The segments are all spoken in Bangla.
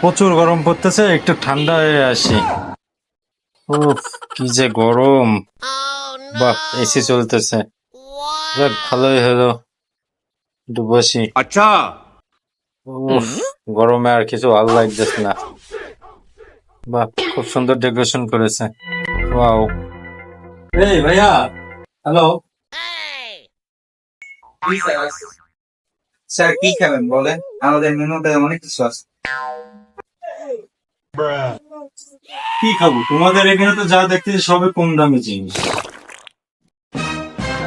প্রচুর গরম পড়তেছে একটু ঠান্ডা হয়ে আসি। ও কি যে গরম। বাহ এসি চলতেছে। যাক ভালোই হলো। একটু বসি। আচ্ছা। গরমে আর কিছু ভালো লাগতেছে না। বাহ খুব সুন্দর ডেকোরেশন করেছে। ওয়াও। এই ভাইয়া হ্যালো। স্যার কি খাবেন বলেন? আমাদের মেনুতে অনেক কিছু আছে। কি খাব? তোমাদের এখানে তো যা দেখতে সবে কম দামি জিনিস।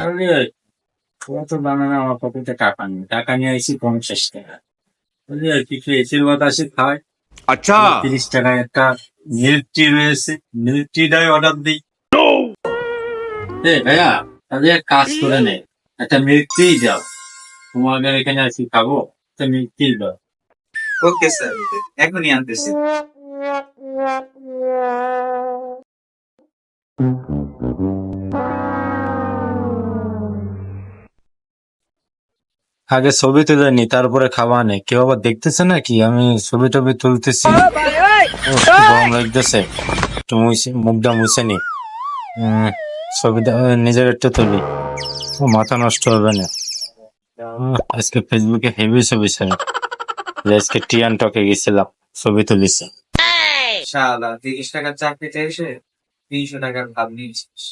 আরে তোরা তো বানানো আমার পকেটে টাকা নেই। টাকা নিয়ে আইসি পঞ্চাশ টাকা। বুঝলি আর কিছু এসির বাতাসে খায়। আচ্ছা। তিরিশ টাকা একটা মিল্ক টি রয়েছে। মিল্ক টিটাই অর্ডার দিই। ভাইয়া তাহলে এক কাজ করে নে। একটা মিল্ক টি দাও। তোমাদের এখানে আছি খাব? একটা মিল্ক টি দাও। ওকে স্যার এখনই আনতেছি। আগে ছবি তুলে নি তারপরে খাওয়া নেই কেউ আবার দেখতেছে নাকি? আমি ছবি টবি তুলতেছি। গরম লাগতেছে। একটু মুছে মুখটা মুছে নি। ছবিটা নিজের একটু তুলি। ও মাথা নষ্ট হবে না। আজকে ফেসবুকে হেভি ছবি ছিল। যে আজকে টিয়ান টকে গেছিলাম ছবি তুলিছে। শালা তিরিশ টাকার চাকরিতে এসে তিনশো টাকার ভাব নিয়েছিস।